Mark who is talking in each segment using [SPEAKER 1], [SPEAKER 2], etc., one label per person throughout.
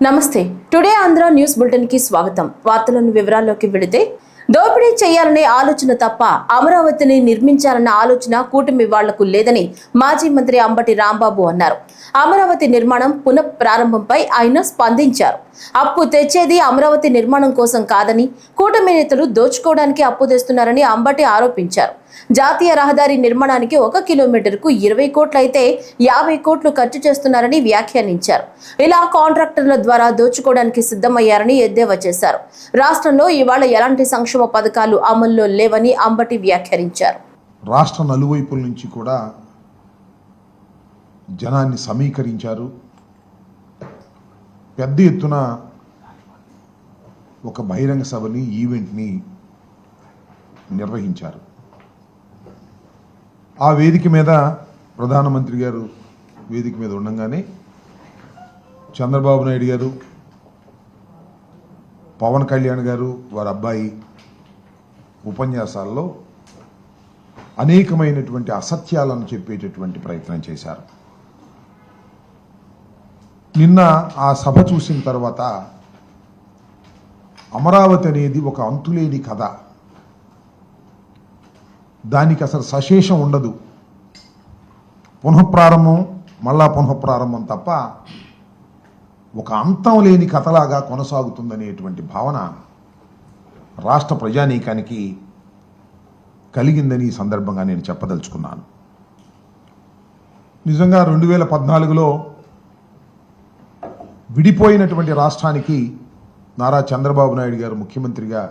[SPEAKER 1] నమస్తే. Today Andhra news బులెటిన్కి స్వాగతం. వార్తలను వివరాల్లోకి వెళితే దోపిడీ చేయాలనే ఆలోచన తప్ప అమరావతిని నిర్మించాలన్న ఆలోచన కూటమి వాళ్ళకు లేదని మాజీ మంత్రి అంబటి రాంబాబు అన్నారు. అమరావతి నిర్మాణం పునః ప్రారంభంపై ఆయన స్పందించారు. అప్పు తెచ్చేది అమరావతి నిర్మాణం కోసం కాదని కూటమి నేతలు దోచుకోవడానికి అప్పు తెస్తున్నారని అంబటి ఆరోపించారు. జాతీయ రహదారి నిర్మాణానికి ఒక కిలోమీటర్కు ఇరవై కోట్లయితే యాభై కోట్లు ఖర్చు చేస్తున్నారని వ్యాఖ్యానించారు. ఇలా కాంట్రాక్టర్ల ద్వారా దోచుకోవడానికి సిద్ధమయ్యారని ఎద్దేవా చేశారు. రాష్ట్రంలో ఇవాళ ఎలాంటి సంక్షేమ పథకాలు అమల్లో లేవని అంబటి వ్యాఖ్యానించారు.
[SPEAKER 2] రాష్ట్ర నలువైపుల నుంచి కూడా జనాన్ని సమీకరించారు. పెద్ద ఎత్తున ఒక బహిరంగ సభని ఈవెంట్ని నిర్వహించారు. ఆ వేదిక మీద ప్రధానమంత్రి గారు వేదిక మీద ఉండగానే చంద్రబాబు నాయుడు గారు పవన్ కళ్యాణ్ గారు వారి అబ్బాయి ఉపన్యాసాల్లో అనేకమైనటువంటి అసత్యాలను చెప్పేటటువంటి ప్రయత్నం చేశారు. నిన్న ఆ సభ చూసిన తర్వాత అమరావతి అనేది ఒక అంతులేని కథ. దానికి అసలు సశేషం ఉండదు. పునఃప్రారంభం మళ్ళా పునఃప్రారంభం తప్ప ఒక అంతం లేని కథలాగా కొనసాగుతుందనేటువంటి భావన రాష్ట్ర ప్రజానీకానికి కలిగిందని ఈ సందర్భంగా నేను చెప్పదలుచుకున్నాను. నిజంగా రెండు వేల పద్నాలుగులో విడిపోయినటువంటి రాష్ట్రానికి నారా చంద్రబాబు నాయుడు గారు ముఖ్యమంత్రిగా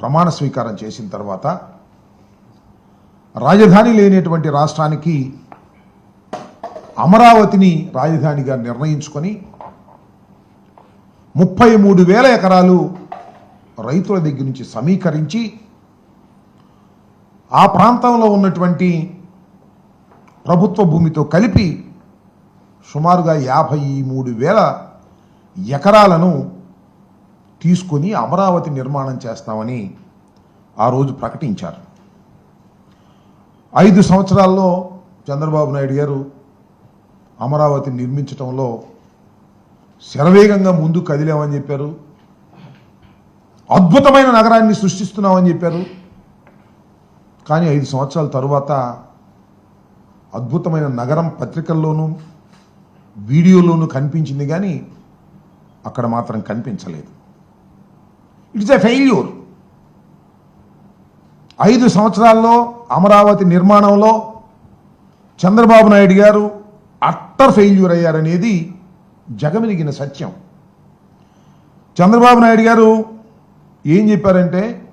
[SPEAKER 2] ప్రమాణ స్వీకారం చేసిన తర్వాత రాజధాని లేనటువంటి రాష్ట్రానికి అమరావతిని రాజధానిగా నిర్ణయించుకొని ముప్పై మూడు వేల ఎకరాలు రైతుల దగ్గర నుంచి సమీకరించి ఆ ప్రాంతంలో ఉన్నటువంటి ప్రభుత్వ భూమితో కలిపి సుమారుగా యాభై మూడు వేల ఎకరాలను తీసుకొని అమరావతి నిర్మాణం చేస్తామని ఆ రోజు ప్రకటించారు. ఐదు సంవత్సరాల్లో చంద్రబాబు నాయుడు గారు అమరావతి నిర్మించటంలో శరవేగంగా ముందు కదిలామని చెప్పారు. అద్భుతమైన నగరాన్ని సృష్టిస్తున్నామని చెప్పారు. కానీ ఐదు సంవత్సరాల తరువాత అద్భుతమైన నగరం పత్రికల్లోనూ వీడియోలోనూ కనిపించింది కానీ అక్కడ మాత్రం కనిపించలేదు. It's a failure. ఐదు సంవత్సరాల్లో అమరావతి నిర్మాణంలో చంద్రబాబు నాయుడు గారు అట్టర్ ఫెయిల్యూర్ అయ్యారనేది జగమెరిగిన సత్యం. చంద్రబాబు నాయుడు గారు ఏం చెప్పారంటే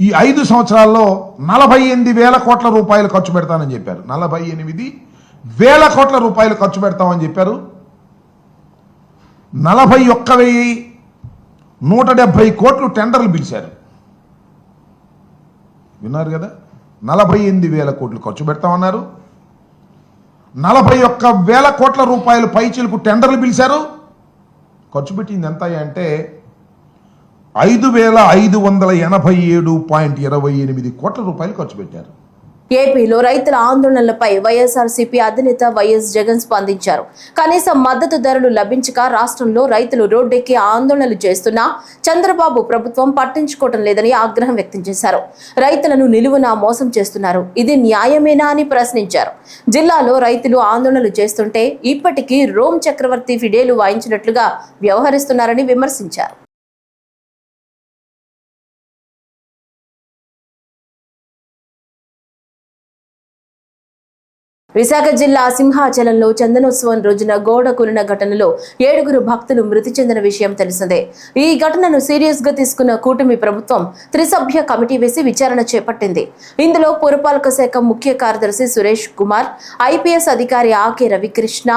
[SPEAKER 2] ఈ ఐదు సంవత్సరాల్లో నలభై ఎనిమిది వేల కోట్ల రూపాయలు ఖర్చు పెడతానని చెప్పారు. నలభై ఎనిమిది వేల కోట్ల రూపాయలు ఖర్చు పెడతామని చెప్పారు. నలభై ఒక్క వెయ్యి నూట డెబ్భై కోట్లు టెండర్లు పిలిచారు. విన్నారు కదా? నలభై ఎనిమిది వేల కోట్లు ఖర్చు పెడతామన్నారు. నలభై ఒక్క వేల కోట్ల రూపాయలు పైచీలకు టెండర్లు పిలిచారు. ఖర్చు పెట్టింది ఎంత అంటే ఐదు వేల ఐదు వందల ఎనభై ఏడు పాయింట్ ఇరవై ఎనిమిది కోట్ల రూపాయలు ఖర్చు పెట్టారు.
[SPEAKER 1] ఏపీలో రైతుల ఆందోళనలపై వైఎస్ఆర్సీపీ అధినేత వైఎస్ జగన్ స్పందించారు. కనీస మద్దతు ధరలు లభించక రాష్ట్రంలో రైతులు రోడ్డెక్కి ఆందోళనలు చేస్తున్నా చంద్రబాబు ప్రభుత్వం పట్టించుకోవటం లేదని ఆగ్రహం వ్యక్తం చేశారు. రైతులను నిలువున మోసం చేస్తున్నారు. ఇది న్యాయమేనా అని ప్రశ్నించారు. జిల్లాలో రైతులు ఆందోళనలు చేస్తుంటే ఇప్పటికీ రోమ్ చక్రవర్తి ఫిడేలు వాయించినట్లుగా వ్యవహరిస్తున్నారని విమర్శించారు. విశాఖ జిల్లా సింహాచలంలో చందనోత్సవం రోజున గోడ కూలిన ఘటనలో ఏడుగురు భక్తులు మృతి చెందిన విషయం తెలిసిందే. ఈ ఘటనను సీరియస్గా తీసుకున్న కూటమి ప్రభుత్వం త్రిసభ్య కమిటీ వేసి విచారణ చేపట్టింది. ఇందులో పురపాలక శాఖ ముఖ్య కార్యదర్శి సురేష్ కుమార్ ఐపీఎస్ అధికారి AK Ravikrishna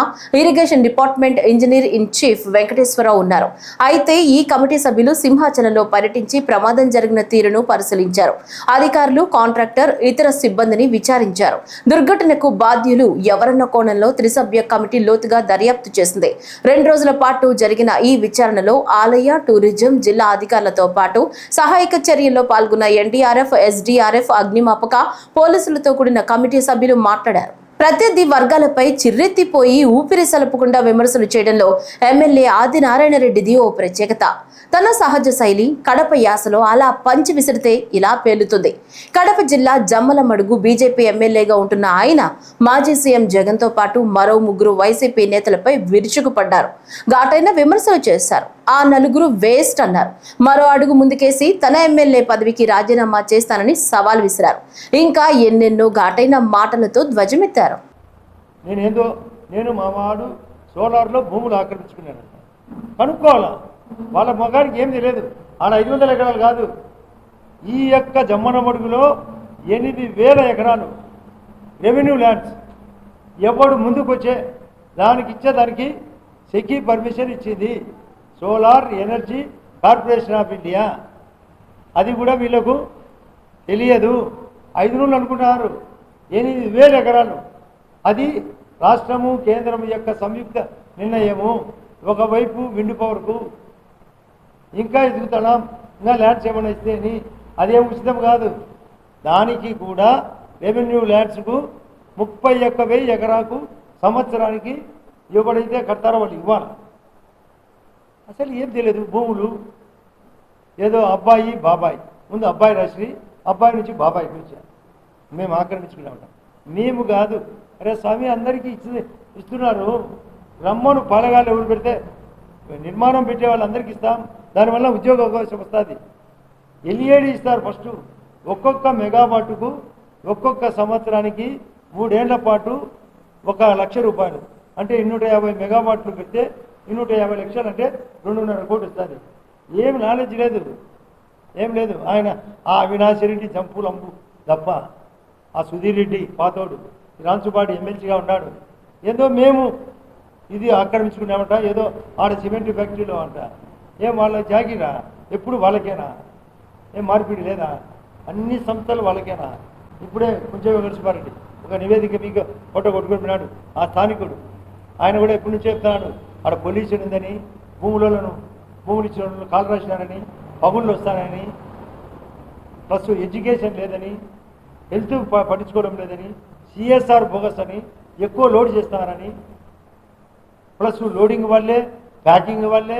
[SPEAKER 1] irrigation department engineer in chief Venkateswararao ఉన్నారు. అయితే ఈ కమిటీ సభ్యులు సింహాచలంలో పర్యటించి ప్రమాదం జరిగిన తీరును పరిశీలించారు. అధికారులు కాంట్రాక్టర్ ఇతర సిబ్బందిని విచారించారు. దుర్ఘటనకు బాధ్యులు ఎవరన్న కోణంలో త్రిసభ్య కమిటీ లోతుగా దర్యాప్తు చేసింది. రెండు రోజుల పాటు జరిగిన ఈ విచారణలో ఆలయ టూరిజం జిల్లా అధికారులతో పాటు సహాయక చర్యల్లో పాల్గొన్న ఎన్డీఆర్ఎఫ్ ఎస్డీఆర్ఎఫ్ అగ్నిమాపక పోలీసులతో కూడిన కమిటీ సభ్యులు మాట్లాడారు. ప్రత్యర్థి వర్గాలపై చిర్రెత్తిపోయి ఊపిరి సలపకుండా విమర్శలు చేయడంలో ఎమ్మెల్యే ఆదినారాయణ రెడ్డిది ఓ ప్రత్యేకత. తన సహజ శైలి కడప యాసలో అలా పంచి విసిరితే ఇలా పేలుతుంది. కడప జిల్లా జమ్మలమడుగు బీజేపీ ఎమ్మెల్యేగా ఉంటున్న ఆయన మాజీ సీఎం జగన్తో పాటు మరో ముగ్గురు వైసీపీ నేతలపై విరుచుకుపడ్డారు. ఘాటైన విమర్శలు చేశారు. ఆ నలుగురు వేస్ట్ అన్నారు. మరో అడుగు ముందుకేసి తన ఎమ్మెల్యే పదవికి రాజీనామా చేస్తానని సవాల్ విసిరారు. ఇంకా ఎన్నెన్నో ఘాటైన మాటలతో ధ్వజమెత్తారు.
[SPEAKER 3] నేనేదో నేను మా వాడు సోలార్లో భూములు ఆక్రమించుకున్నాను. కనుక్కోవాలా? వాళ్ళ మొగానికి ఏం తెలియదు. ఆడ ఐదు వందల ఎకరాలు కాదు. ఈ యొక్క జమ్మనమడుగులో ఎనిమిది వేల ఎకరాలు రెవెన్యూ ల్యాండ్స్. ఎవడు ముందుకు వచ్చే దానికి ఇచ్చేదానికి సెకీ పర్మిషన్ ఇచ్చింది. Solar Energy Corporation of India. అది కూడా వీళ్ళకు తెలియదు. ఐదు నూళ్ళు అనుకుంటున్నారు. ఎనిమిది వేల ఎకరాలు. అది రాష్ట్రము కేంద్రం యొక్క సంయుక్త నిర్ణయము. ఒకవైపు విండ్ పవర్కు ఇంకా ఎదుగుతున్నాం. ఇంకా ల్యాండ్స్ ఏమైనా ఇస్తే అని అదేం ఉచితం కాదు. దానికి కూడా రెవెన్యూ ల్యాండ్స్కు ముప్పై ఒక్క వెయ్యి ఎకరాకు సంవత్సరానికి ఎవడైతే కడతారో వాళ్ళు ఇవ్వాలి? అసలు ఏం తెలియదు భూములు ఏదో అబ్బాయి బాబాయి. ముందు అబ్బాయి రాసి అబ్బాయి నుంచి బాబాయి పిలిచారు మేము ఆక్రమించుకునే ఉంటాం మేము కాదు. అరే స్వామి అందరికీ ఇచ్చి ఇస్తున్నారు. రమ్మను పాలగాలు ఎవరు పెడితే నిర్మాణం పెట్టే వాళ్ళందరికీ ఇస్తాం. దానివల్ల ఉద్యోగ అవకాశం వస్తుంది. ఎల్ఈడి ఇస్తారు ఫస్ట్. ఒక్కొక్క మెగావాటుకు ఒక్కొక్క సంవత్సరానికి మూడేళ్ళ పాటు ఒక లక్ష రూపాయలు. అంటే నూట యాభై మెగావాట్లు పెడితే ఇన్నూట యాభై లక్షలు అంటే రెండున్నర కోట్లు వస్తుంది ఏం నాలెడ్జ్ లేదు. ఏం లేదు. ఆయన ఆ అవినాశిరెడ్డి జంపులంబు తప్ప. ఆ సుధీర్ రెడ్డి పాతోడు. రాంచుపాటి ఎమ్మెల్సీగా ఉన్నాడు. ఏదో మేము ఇది ఆక్రమించుకున్నామంట ఏదో ఆడ సిమెంట్ ఫ్యాక్టరీలో అంట. ఏం వాళ్ళ జాగిరా? ఎప్పుడు వాళ్ళకేనా? ఏం మార్పిడి లేదా? అన్ని సంస్థలు వాళ్ళకేనా? ఇప్పుడే కొంచెం నరసింహారెడ్డి ఒక నివేదిక మీకు ఫోటో కొట్టుకుంటున్నాడు ఆ స్థానికుడు. ఆయన కూడా ఎప్పటి నుంచో చెప్తున్నాడు. ఆడ పొల్యూషన్ ఉందని భూములను భూములు ఇచ్చిన వాళ్ళు కాలు రాసినారని పగుళ్ళు వస్తానని ప్లస్ ఎడ్యుకేషన్ లేదని హెల్త్ ప- పట్టించుకోవడం లేదని సిఎస్ఆర్ బోగస్ అని ఎక్కువ లోడ్ చేస్తున్నారని ప్లస్ లోడింగ్ వాళ్ళే ప్యాకింగ్ వల్లే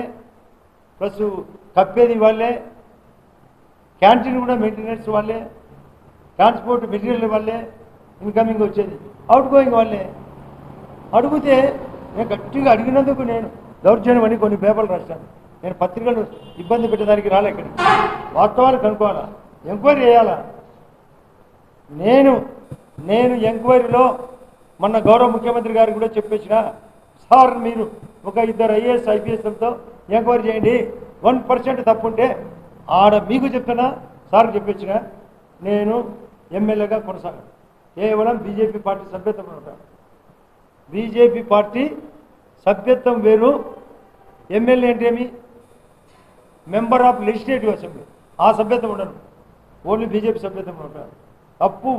[SPEAKER 3] ప్లస్ కప్పేది వాళ్ళే క్యాంటీన్ కూడా మెయింటెనెన్స్ వాళ్ళే ట్రాన్స్పోర్ట్ మెటీరియల్ వాళ్ళే ఇన్కమింగ్ వచ్చేది అవుట్ గోయింగ్ వాళ్ళే అడిగితే నేను గట్టిగా అడిగినందుకు నేను దౌర్జన్యం అని కొన్ని పేపర్లు రాశాను. నేను పత్రికలు ఇబ్బంది పెట్టడానికి రాలే ఇక్కడ వాస్తవాలు కనుక్కోవాలా? ఎంక్వైరీ చేయాలా? నేను నేను ఎంక్వైరీలో మొన్న గౌరవ ముఖ్యమంత్రి గారికి కూడా చెప్పేసిన సార్ మీరు ఒక ఇద్దరు ఐఏఎస్ ఐపీఎస్లతో ఎంక్వైరీ చేయండి. వన్ పర్సెంట్ తప్పుంటే ఆడ మీకు చెప్తున్నా సార్ చెప్పొచ్చిన నేను ఎమ్మెల్యేగా కొనసాగాను. కేవలం బీజేపీ పార్టీ సభ్యత్వం ఉంటాను బీజేపీ పార్టీ సభ్యత్వం వేరు ఎమ్మెల్యే అంటే ఏమి? Member of legislative assembly. ఆ సభ్యత్వం ఉండను ఓన్లీ బీజేపీ సభ్యత్వం ఉంటారు తప్పు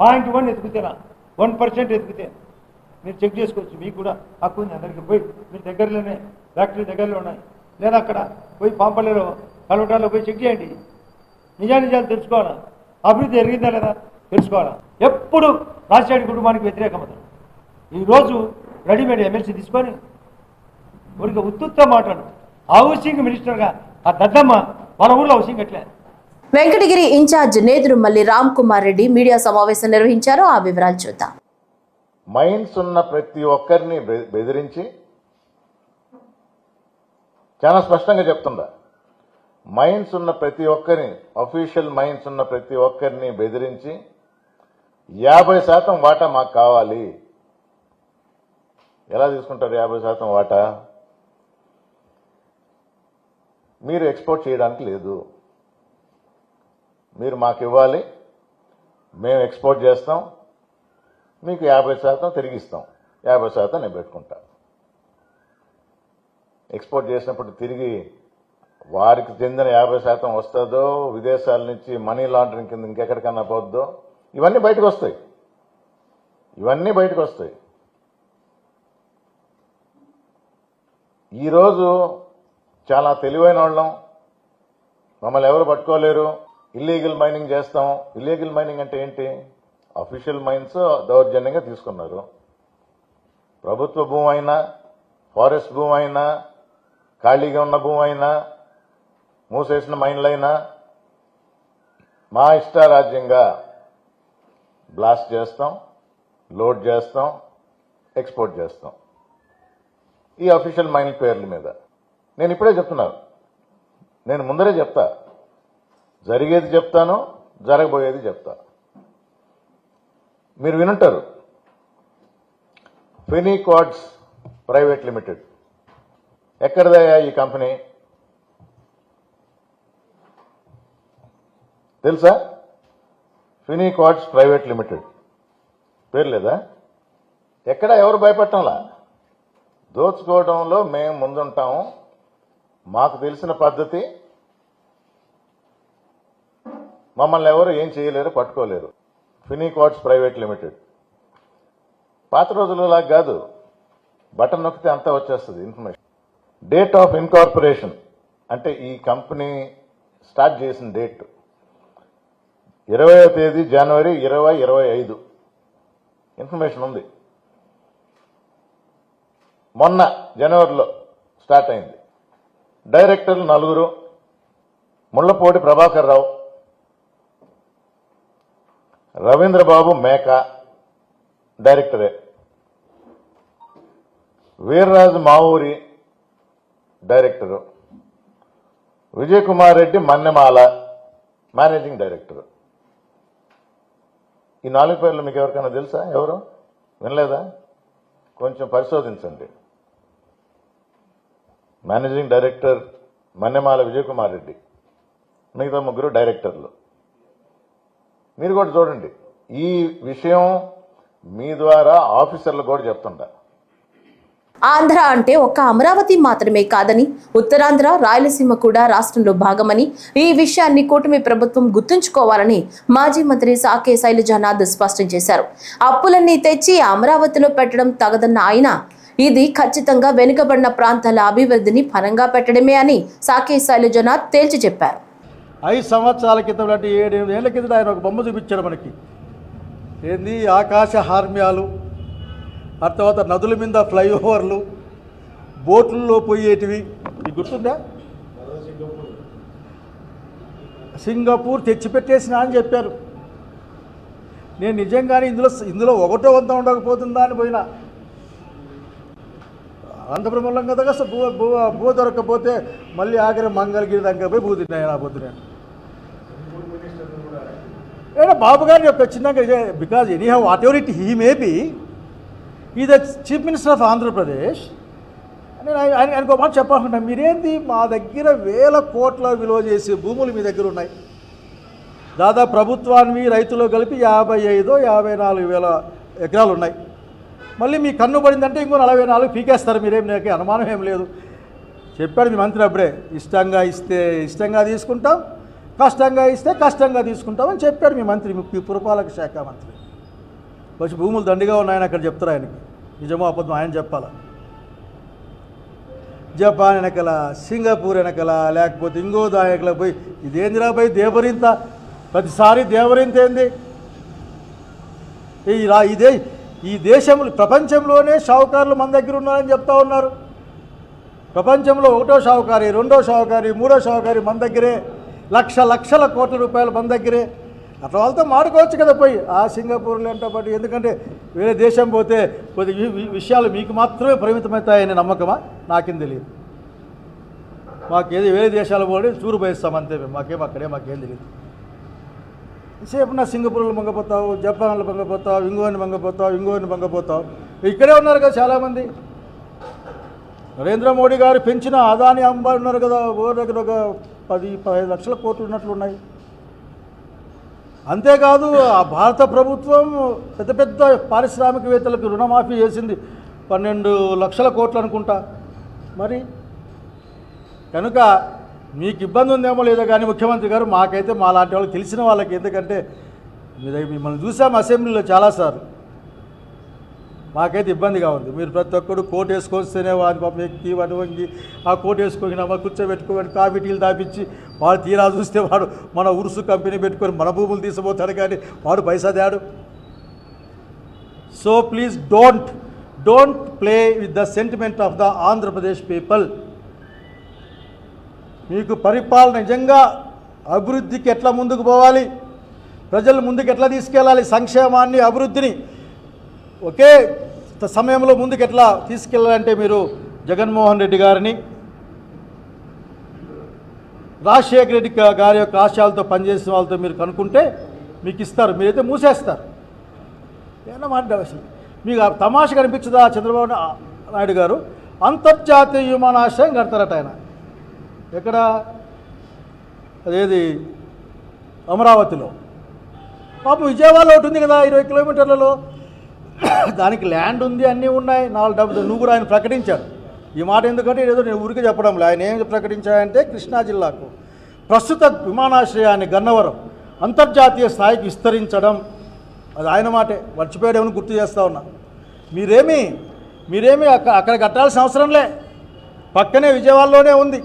[SPEAKER 3] పాయింట్ వన్ ఎత్తుకుతేనా? వన్ పర్సెంట్ ఎత్తుకుతే. మీరు చెక్ చేసుకోవచ్చు. మీకు కూడా హక్కు ఉంది. అందరికీ పోయి మీరు దగ్గరలోనే ఫ్యాక్టరీ దగ్గరలో ఉన్నాయి. లేదా అక్కడ పోయి పాంపల్లిలో కలవటాల్లో పోయి చెక్ చేయండి. నిజానిజాలు తెలుసుకోవాలా? అభివృద్ధి జరిగిందా లేదా? తెలుసుకోవాలా? ఎప్పుడు రాజశేఖర కుటుంబానికి వ్యతిరేకమవుతారు ఈరోజు రెడీమేడ్ ఎమ్మెల్సీ తీసుకొని ఊరికి ఉత్తుత్త మాట్లాడు. హౌసింగ్ మినిస్టర్గా ఆ దద్దమ్మ వాళ్ళ ఊళ్ళో హౌసింగ్ ఎట్లే?
[SPEAKER 1] వెంకటగిరి ఇన్ఛార్జ్ నేదురుమల్లి రామ్ కుమార్ రెడ్డి మీడియా సమావేశం నిర్వహించారు. ఆ వివరాలు చూద్దాం.
[SPEAKER 4] మైండ్స్ ఉన్న ప్రతి ఒక్కరిని బె- బెదిరించి చాలా స్పష్టంగా చెప్తుండా. మైండ్స్ ఉన్న ప్రతి ఒక్కరిని అఫీషియల్ మైండ్స్ ఉన్న ప్రతి ఒక్కరిని బెదిరించి యాభై శాతం వాటా మాకు కావాలి. ఎలా తీసుకుంటారు యాభై శాతం వాటా? మీరు ఎక్స్పోర్ట్ చేయడానికి లేదు. మీరు మాకు ఇవ్వాలి మేము ఎక్స్పోర్ట్ చేస్తాం మీకు యాభై శాతం తిరిగిస్తాం యాభై శాతం నేను పెట్టుకుంటా. ఎక్స్పోర్ట్ చేసినప్పుడు తిరిగి వారికి చెందిన యాభై శాతం వస్తుందో విదేశాల నుంచి మనీ లాండరింగ్ కింద ఇంకెక్కడికన్నా పోద్దో ఇవన్నీ బయటకు వస్తాయి. ఇవన్నీ బయటకు వస్తాయి. ఈరోజు చాలా తెలివైన వాళ్ళం. మమ్మల్ని ఎవరు పట్టుకోలేరు. ఇల్లీగల్ మైనింగ్ చేస్తాం. ఇల్లీగల్ మైనింగ్ అంటే ఏంటి? అఫీషియల్ మైన్స్ దౌర్జన్యంగా తీసుకున్నారు. ప్రభుత్వ భూమి అయినా ఫారెస్ట్ భూమి అయినా ఖాళీగా ఉన్న భూమి అయినా మూసేసిన మైన్లైనా మా ఇష్టారాజ్యంగా బ్లాస్ట్ చేస్తాం లోడ్ చేస్తాం ఎక్స్పోర్ట్ చేస్తాం. ఈ అఫీషియల్ మైనింగ్ పేర్ల మీద. నేను ఇప్పుడే చెప్తున్నాను. నేను ముందరే చెప్తా. జరిగేది చెప్తాను జరగబోయేది చెప్తా. మీరు వినుంటారు. ఫెనీక్వాడ్స్ ప్రైవేట్ లిమిటెడ్ ఎక్కడిదయ్యా ఈ కంపెనీ? తెలుసా? ఫినీక్వాడ్స్ ప్రైవేట్ లిమిటెడ్ పేరు లేదా? ఎక్కడ ఎవరు భయపడటంలా? దోచుకోవడంలో మేము ముందుంటాము. మాకు తెలిసిన పద్ధతి మమ్మల్ని ఎవరు ఏం చేయలేరు పట్టుకోలేరు. ఫినీక్వాడ్స్ ప్రైవేట్ లిమిటెడ్. పాత రోజులలా కాదు బటన్ నొక్కితే అంతా వచ్చేస్తుంది ఇన్ఫర్మేషన్. డేట్ ఆఫ్ ఇన్కార్పొరేషన్ అంటే ఈ కంపెనీ స్టార్ట్ చేసిన డేట్. ఇరవయో తేదీ జనవరి ఇరవై ఇరవై ఐదు. ఇన్ఫర్మేషన్ ఉంది. మొన్న జనవరిలో స్టార్ట్ అయింది. డైరెక్టర్లు నలుగురు Mullapudi Prabhakar Rao Ravindrababu Meka డైరెక్టరే. Veerraju Mavuri director. Vijay Kumar Reddy Mannemala managing director. ఈ నాలుగు పేర్లు మీకు ఎవరికైనా తెలుసా? ఎవరు? వినలేదా? కొంచెం పరిశోధించండి. Managing director Mannemala Vijayakumar Reddy. మిగతా ముగ్గురు డైరెక్టర్లు. మీరు కూడా చూడండి. ఈ విషయం మీ ద్వారా ఆఫీసర్లు కూడా చెప్తుంటా
[SPEAKER 1] ఆంధ్ర అంటే ఒక్క అమరావతి మాత్రమే కాదని ఉత్తరాంధ్ర రాయలసీమ కూడా రాష్ట్రంలో భాగమని ఈ విషయాన్ని కూటమి ప్రభుత్వం గుర్తుంచుకోవాలని మాజీ మంత్రి సాకే శైలజానాథ్ స్పష్టం చేశారు. అప్పులన్నీ తెచ్చి అమరావతిలో పెట్టడం తగదన్న ఆయన ఇది ఖచ్చితంగా వెనుకబడిన ప్రాంతాల అభివృద్ధిని పరంగా పెట్టడమే అని సాకే శైలజనాథ్ తేల్చి చెప్పారు.
[SPEAKER 5] ఐదు సంవత్సరాల క్రితం అంటే ఏడు ఎనిమిది ఏళ్ళ ఆయన ఒక బొమ్మ చూపించాడు మనకి. ఏంది? ఆకాశ హార్మ్యాలు ఆ తర్వాత నదుల మీద ఫ్లైఓవర్లు బోట్లలో పోయేటివి. ఇది గుర్తుందా? సింగపూర్ తెచ్చిపెట్టేసిన అని చెప్పారు. నేను నిజంగానే ఇందులో ఇందులో ఒకటో వంత ఉండకపోతుందా అని పోయినా. అనంతపురం కదా భూ భూ భూ దొరకకపోతే మళ్ళీ ఆఖరి మంగళగిరి దగ్గర పోయి భూ తిన్నాయి నా పొద్దున. ఏడా బాబు గారిని యొక్క చిన్నగా because any have whatever it he may be ఈ the chief minister of Andhra Pradesh నేను ఆయన ఆయనకు మాట చెప్పాలనుకుంటున్నాను మీరేంది? మా దగ్గర వేల కోట్ల విలువ చేసే భూములు మీ దగ్గర ఉన్నాయి. దాదాపు ప్రభుత్వాన్ని రైతులు కలిపి యాభై ఐదో యాభై నాలుగు వేల ఎకరాలు ఉన్నాయి. మళ్ళీ మీ కన్ను పడిందంటే ఇంకో నలభై నాలుగు పీకేస్తారు మీరేం నాకు అనుమానం ఏం లేదు. చెప్పాడు మీ మంత్రి అప్పుడే ఇష్టంగా ఇస్తే ఇష్టంగా తీసుకుంటాం కష్టంగా ఇస్తే కష్టంగా తీసుకుంటాం అని చెప్పాడు మీ మంత్రి మీ పురపాలక శాఖ మంత్రి. వచ్చి భూములు దండిగా ఉన్నాయని అక్కడ చెప్తారు ఆయనకి. నిజమో అబద్ధం ఆయన చెప్పాలా. జపాన్ వెనకల సింగపూర్ వెనకల లేకపోతే ఇంకో దాయకల పోయి ఇదేందిరా పోయి దేవరింత? ప్రతిసారి దేవరింత ఏంది? ఈ రా ఇదే ఈ దేశంలో ప్రపంచంలోనే షావుకారులు మన దగ్గర ఉన్నారని చెప్తా ఉన్నారు. ప్రపంచంలో ఒకటో షావుకారి రెండో షావుకారి మూడో షావుకారి మన దగ్గరే. లక్ష లక్షల కోట్ల రూపాయలు మన దగ్గరే. అట్లా వాళ్ళతో మాడుకోవచ్చు కదా పోయి. ఆ సింగపూర్లో ఏంటో పాటు ఎందుకంటే వేరే దేశం పోతే కొద్ది విషయాలు మీకు మాత్రమే పరిమితమవుతాయనే నమ్మకమా? నాకేం తెలియదు. మాకేది వేరే దేశాలు పోయి చూరు భయిస్తాం అంతే. మాకేం అక్కడే మాకేం తెలియదు. సేపున సింగపూర్లో మంగపోతావు జపాన్లో మంగపోతావు ఇంగోని మంగపోతావు ఇంగోని మంగపోతావు ఇక్కడే ఉన్నారు కదా చాలామంది. నరేంద్ర మోడీ గారు పెంచిన అదాని అంబానీ ఉన్నారు కదా ఓ దగ్గర ఒక పది పదిహేను లక్షల కోట్లు ఉన్నట్లు ఉన్నాయి. అంతేకాదు ఆ భారత ప్రభుత్వం పెద్ద పెద్ద పారిశ్రామికవేత్తలకు రుణమాఫీ చేసింది పన్నెండు లక్షల కోట్లు అనుకుంటా. మరి కనుక మీకు ఇబ్బంది ఉందేమో లేదో కానీ ముఖ్యమంత్రి గారు మాకైతే మా లాంటి వాళ్ళకి తెలిసిన వాళ్ళకి ఎందుకంటే మిమ్మల్ని చూసాం అసెంబ్లీలో చాలాసార్లు మాకైతే ఇబ్బందిగా ఉంది. మీరు ప్రతి ఒక్కరు కోట్ వేసుకొస్తేనే వారి పాపం ఎక్కి వాటి వంగి ఆ కోట్ వేసుకొని మా కూర్చోబెట్టుకోని కాఫీ టీలు తాపించి వాడు తీరా చూస్తే వాడు మన ఉరుసు కంపెనీ పెట్టుకొని మన భూములు తీసిపోతాడు కానీ వాడు పైసా తేడు. So please don't don't play with the sentiment of the Andhra Pradesh people. మీకు పరిపాలన నిజంగా అభివృద్ధికి ఎట్లా ముందుకు పోవాలి? ప్రజలు ముందుకు ఎట్లా తీసుకెళ్ళాలి? సంక్షేమాన్ని అభివృద్ధిని ఒకే సమయంలో ముందుకు ఎట్లా తీసుకెళ్ళాలంటే మీరు జగన్మోహన్ రెడ్డి గారిని రాజశేఖర రెడ్డి గారి యొక్క ఆశయాలతో పనిచేసిన వాళ్ళతో మీరు కనుక్కుంటే మీకు ఇస్తారు. మీరైతే మూసేస్తారు. ఏమన్నా మాట అసలు. మీకు ఆ తమాష కనిపించదా? చంద్రబాబు నాయుడు గారు? అంతర్జాతీయ విమానాశ్రయం కడతారట ఆయన. ఎక్కడ? అదేది? అమరావతిలో. పాపం విజయవాడలో ఒకటి ఉంది కదా ఇరవై కిలోమీటర్లలో. దానికి ల్యాండ్ ఉంది అన్నీ ఉన్నాయి నాలుగు డబ్బులు. నువ్వు కూడా ఆయన ప్రకటించారు ఈ మాట ఎందుకంటే ఏదో నేను ఊరికి చెప్పడం లే ఆయన ఏం ప్రకటించాడంటే కృష్ణా జిల్లాకు. ప్రస్తుత విమానాశ్రయాన్ని గన్నవరం అంతర్జాతీయ స్థాయికి విస్తరించడం. అది ఆయన మాటే. మర్చిపోయాడేమని గుర్తు చేస్తా ఉన్నా. మీరేమి మీరేమి అక్కడ అక్కడ కట్టాల్సిన అవసరంలే పక్కనే విజయవాడలోనే ఉంది.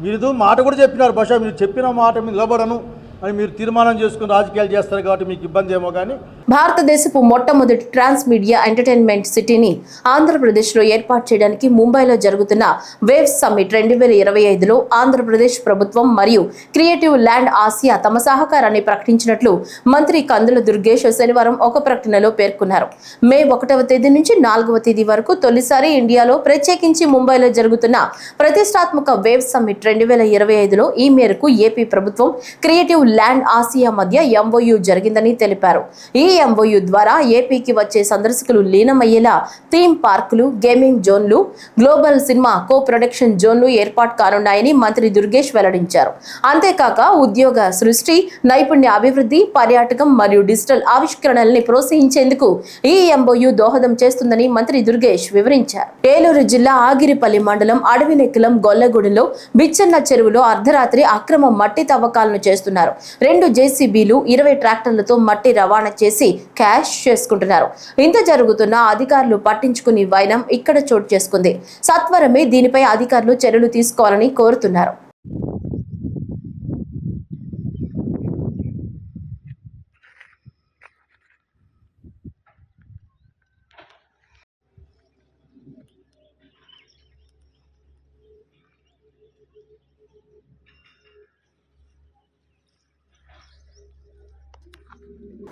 [SPEAKER 5] మీరు మాట కూడా చెప్పినారు బహుశా మీరు చెప్పిన మాట మీద నిలబడను. అని మీరు తీర్మానం చేసుకుని రాజకీయాలు చేస్తారు కాబట్టి మీకు ఇబ్బంది ఏమో కానీ
[SPEAKER 1] భారతదేశపు మొట్టమొదటి ట్రాన్స్ మీడియా ఎంటర్టైన్మెంట్ సిటీని ఆంధ్రప్రదేశ్లో ఏర్పాటు చేయడానికి ముంబైలో జరుగుతున్న వేవ్ సమ్మిట్ రెండు వేల ఇరవై ఐదులో ఆంధ్రప్రదేశ్ ప్రభుత్వం మరియు క్రియేటివ్ ల్యాండ్ ఆసియా తమ సహకారాన్ని ప్రకటించినట్లు మంత్రి కందుల దుర్గేష్ శనివారం ఒక ప్రకటనలో పేర్కొన్నారు. మే ఒకటవ తేదీ నుంచి నాలుగవ తేదీ వరకు తొలిసారి ఇండియాలో ప్రత్యేకించి ముంబైలో జరుగుతున్న ప్రతిష్టాత్మక వేవ్ సమ్మిట్ రెండు వేల ఇరవై ఐదులో ఈ మేరకు ఏపీ ప్రభుత్వం క్రియేటివ్ ల్యాండ్ ఆసియా మధ్య ఎంఓయూ జరిగిందని తెలిపారు. ఈ ఎంఓయూ ద్వారా ఏపీకి వచ్చే సందర్శకులు లీనమయ్యేలా థీమ్ పార్కులు గేమింగ్ జోన్లు గ్లోబల్ సినిమా కో ప్రొడక్షన్ జోన్లు ఏర్పాటు కానున్నాయని మంత్రి దుర్గేష్ వెల్లడించారు. అంతేకాక ఉద్యోగ సృష్టి నైపుణ్య అభివృద్ధి పర్యాటకం మరియు డిజిటల్ ఆవిష్కరణల్ని ప్రోత్సహించేందుకు ఈ ఎంఓయూ దోహదం చేస్తుందని మంత్రి దుర్గేష్ వివరించారు. ఏలూరు జిల్లా ఆగిరిపల్లి మండలం అడవినెక్కిలం గొల్లగూడెలో బిచ్చన్న చెరువులో అర్ధరాత్రి అక్రమ మట్టి తవ్వకాలను చేస్తున్నారు. రెండు జేసీబీలు ఇరవై ట్రాక్టర్లతో మట్టి రవాణా చేసి క్యాష్ చేసుకుంటున్నారు. ఇంత జరుగుతున్న అధికారులు పట్టించుకుని వైనం ఇక్కడ చోటు చేసుకుంది. సత్వరమే దీనిపై అధికారులు చర్యలు తీసుకోవాలని కోరుతున్నారు.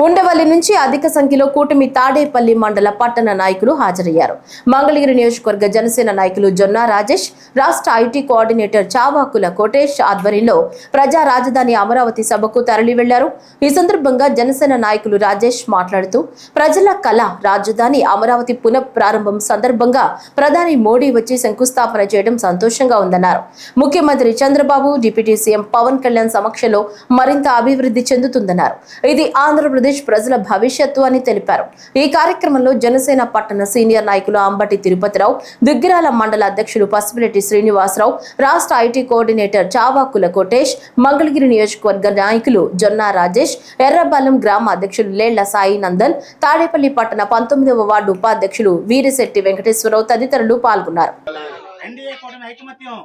[SPEAKER 1] ఉండవల్లి నుంచి అధిక సంఖ్యలో కూటమి తాడేపల్లి మండల పట్టణ నాయకులు హాజరయ్యారు. మంగళగిరి నియోజకవర్గ జనసేన నాయకులు జొన్న రాజేష్ రాష్ట్ర ఐటీ కోఆర్డినేటర్ చావాకుల కోటేష్ ఆధ్వర్యంలో ప్రజా రాజధాని అమరావతి సభకు తరలి వెళ్ళారు ఈ సందర్భంగా జనసేన నాయకులు రాజేష్ మాట్లాడుతూ ప్రజల కళ రాజధాని అమరావతి పునః ప్రారంభం సందర్భంగా ప్రధాని మోడీ వచ్చి శంకుస్థాపన చేయడం సంతోషంగా ఉందన్నారు. ముఖ్యమంత్రి చంద్రబాబు డిప్యూటీ సీఎం పవన్ కళ్యాణ్ సమక్షంలో మరింత అభివృద్ధి చెందుతుందన్నారు. ఇది ఆంధ్రప్రదేశ్ ప్రజల భవిష్యత్తు అని తెలిపారు. ఈ కార్యక్రమంలో జనసేన పట్టణ సీనియర్ నాయకులు అంబటి తిరుపతిరావు దుగ్గిరాల మండల అధ్యక్షులు పసుపులెట్టి శ్రీనివాసరావు రాష్ట్ర ఐటీ కోఆర్డినేటర్ చావాకుల కోటేష్ మంగళగిరి నియోజకవర్గ నాయకులు జొన్నా రాజేష్ ఎర్రబాలెం గ్రామ అధ్యక్షులు లేళ్ళ సాయి నందన్ తాడేపల్లి పట్టణ పంతొమ్మిదవ వార్డు ఉపాధ్యక్షులు వీరిశెట్టి వెంకటేశ్వరరావు తదితరులు పాల్గొన్నారు.
[SPEAKER 6] ఎన్డీఏ కూటమి ఐకమత్యం.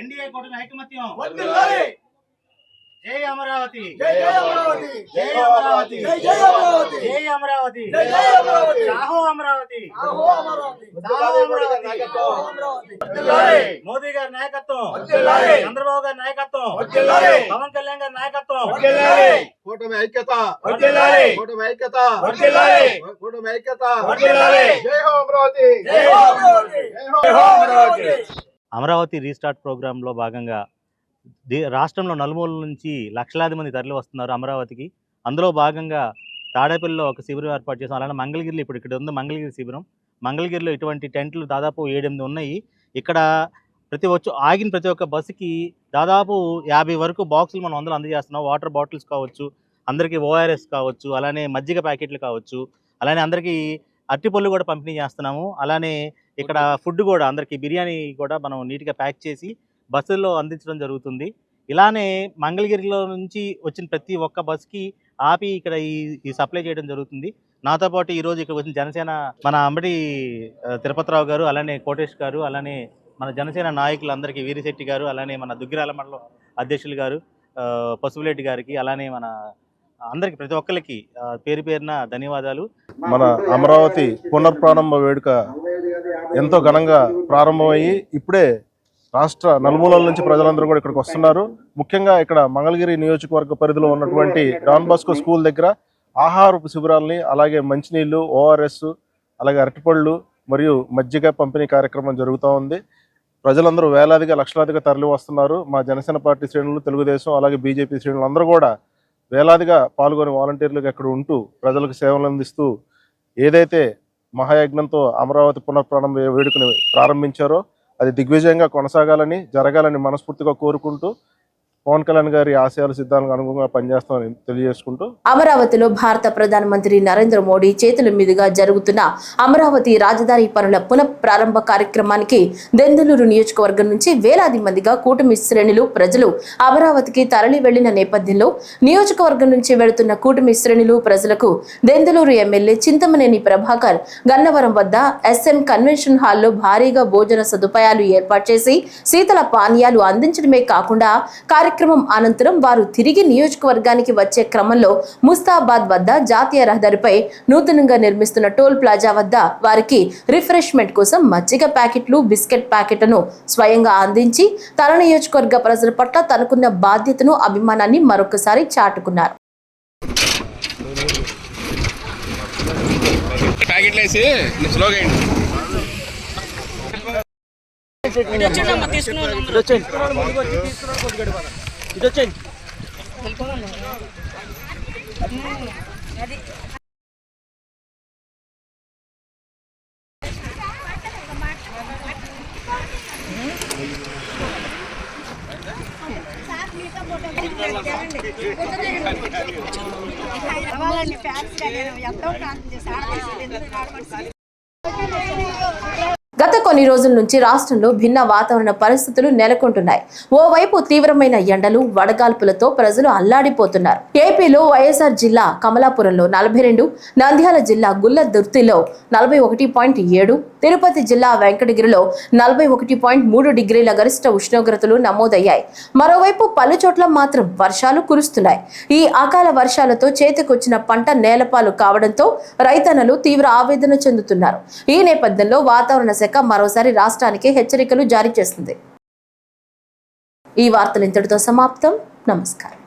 [SPEAKER 6] ఎన్డీఏ కూటమి ఐకమత్యం. జై అమరావతి. జై అమరావతి. జై అమరావతి. జై అమరావతి. సాహో అమరావతి. సాహో అమరావతి. మోదీ గారి నాయకత్వం. చంద్రబాబు గారి నాయకత్వం. పవన్ కళ్యాణ్ గారి నాయకత్వం.
[SPEAKER 7] కూటమి ఐక్యత. కూటమి ఐక్యత. కూటమి ఐక్యత. జై హో అమరావతి.
[SPEAKER 6] జై హో అమరావతి.
[SPEAKER 7] జై హో అమరావతి.
[SPEAKER 8] అమరావతి. రీస్టార్ట్ ప్రోగ్రాంలో భాగంగా దే- రాష్ట్రంలో నలుమూలల నుంచి లక్షలాది మంది తరలి వస్తున్నారు అమరావతికి. అందులో భాగంగా తాడేపల్లిలో ఒక శిబిరం ఏర్పాటు చేసాం అలానే మంగళగిరిలో ఇప్పుడు ఇక్కడ ఉంది మంగళగిరి శిబిరం. మంగళగిరిలో ఇటువంటి టెంట్లు దాదాపు ఏడెనిమిది ఉన్నాయి. ఇక్కడ ప్రతి వచ్చి ఆగిన ప్రతి ఒక్క బస్సుకి దాదాపు యాభై వరకు బాక్సులు మనం అందరూ అందజేస్తున్నాం. వాటర్ బాటిల్స్ కావచ్చు అందరికీ ఓఆర్ఎస్ కావచ్చు అలానే మజ్జిగ ప్యాకెట్లు కావచ్చు అలానే అందరికీ అరటిపళ్ళు కూడా పంపిణీ చేస్తున్నాము. అలానే ఇక్కడ ఫుడ్ కూడా అందరికీ బిర్యానీ కూడా మనం నీట్గా ప్యాక్ చేసి బస్సుల్లో అందించడం జరుగుతుంది. ఇలానే మంగళగిరిలో నుంచి వచ్చిన ప్రతి ఒక్క బస్కి ఆపి ఇక్కడ ఈ సప్లై చేయడం జరుగుతుంది. నాతో పాటు ఈరోజు ఇక్కడ వచ్చిన జనసేన మన అంబటి తిరుపతిరావు గారు అలానే కోటేష్ గారు అలానే మన జనసేన నాయకులు అందరికీ వీరిశెట్టి గారు అలానే మన దుగ్గిరాల మండలం అధ్యక్షులు గారు ఆ, గారికి అలానే మన అందరికి ప్రతి ఒక్కరికి పేరు పేరున ధన్యవాదాలు.
[SPEAKER 9] మన అమరావతి పునర్ప్రారంభ వేడుక ఎంతో ఘనంగా ప్రారంభమయ్యి ఇప్పుడే రాష్ట్ర నలుమూలల నుంచి ప్రజలందరూ కూడా ఇక్కడికి వస్తున్నారు. ముఖ్యంగా ఇక్కడ మంగళగిరి నియోజకవర్గ పరిధిలో ఉన్నటువంటి డాన్ బాస్కో స్కూల్ దగ్గర ఆహారపు శిబిరాలని అలాగే మంచినీళ్ళు ఓఆర్ఎస్ అలాగే అరటిపళ్ళు మరియు మజ్జిగ పంపిణీ కార్యక్రమం జరుగుతూ ఉంది. ప్రజలందరూ వేలాదిగా లక్షలాదిగా తరలి వస్తున్నారు. మా జనసేన పార్టీ శ్రేణులు తెలుగుదేశం అలాగే బీజేపీ శ్రేణులు అందరూ కూడా వేలాదిగా పాల్గొని వాలంటీర్లుగా ఇక్కడ ఉంటూ ప్రజలకు సేవలు అందిస్తూ ఏదైతే మహాయజ్ఞంతో అమరావతి పునఃప్రాణం వేడుకని ప్రారంభించారో అది దిగ్విజయంగా కొనసాగాలని జరగాలని మనస్ఫూర్తిగా కోరుకుంటూ పవన్ కళ్యాణ్ గారి ఆశయాలు సిద్ధాలకు అనుగుణంగా పనిచేస్తామని తెలియజేసుకుంటూ
[SPEAKER 1] అమరావతిలో భారత ప్రధానమంత్రి నరేంద్ర మోడీ చేతుల మీదుగా జరుగుతున్న అమరావతి రాజధాని పనుల పునః ప్రారంభ కార్యక్రమానికి దెందులూరు నియోజకవర్గం నుంచి వేలాది మందిగా కూటమి శ్రేణులు ప్రజలు అమరావతికి తరలి వెళ్ళిన నేపథ్యంలో నియోజకవర్గం నుంచి వెళుతున్న కూటమి శ్రేణులు ప్రజలకు దెందులూరు ఎమ్మెల్యే చింతమనేని ప్రభాకర్ గన్నవరం వద్ద ఎస్ఎం కన్వెన్షన్ హాల్లో భారీగా భోజన సదుపాయాలు ఏర్పాటు చేసి శీతల పానీయాలు అందించడమే కాకుండా కార్యక్రమం అనంతరం వారు తిరిగి నియోజకవర్గానికి వచ్చే క్రమంలో ముస్తాబాద్ వద్ద జాతీయ రహదారిపై నూతనంగా నిర్మిస్తున్న టోల్ ప్లాజా వద్ద వారికి రిఫ్రెష్మెంట్ కోసం మజ్జిగ ప్యాకెట్లు బిస్కెట్ ప్యాకెట్లను స్వయంగా అందించి తన నియోజకవర్గ ప్రజల పట్ల తనకున్న బాధ్యతను అభిమానాన్ని మరొకసారి చాటుకున్నారు.
[SPEAKER 7] ప్యాకెట్లు వేసి స్లోగా వేయండి.
[SPEAKER 1] గత కొన్ని రోజుల నుంచి రాష్ట్రంలో భిన్న వాతావరణ పరిస్థితులు నెలకొంటున్నాయి. ఓవైపు తీవ్రమైన ఎండలు వడగాల్పులతో ప్రజలు అల్లాడిపోతున్నారు. ఏపీలో వైఎస్ఆర్ జిల్లా కమలాపురంలో నలభై రెండు నంద్యాల జిల్లా గుల్లదుర్తిలో నలభై ఒకటి పాయింట్ ఏడు తిరుపతి జిల్లా వెంకటగిరిలో నలభై ఒకటి పాయింట్ మూడు డిగ్రీల గరిష్ట ఉష్ణోగ్రతలు నమోదయ్యాయి. మరోవైపు పలు చోట్ల మాత్రం వర్షాలు కురుస్తున్నాయి. ఈ అకాల వర్షాలతో చేతికొచ్చిన పంట నేలపాలు కావడంతో రైతన్నలు తీవ్ర ఆవేదన చెందుతున్నారు. ఈ నేపథ్యంలో వాతావరణ శాఖ మరోసారి రాష్ట్రానికి హెచ్చరికలు జారీ చేసింది ఈ వార్తలు ఇంతటితో సమాప్తం. నమస్కారం.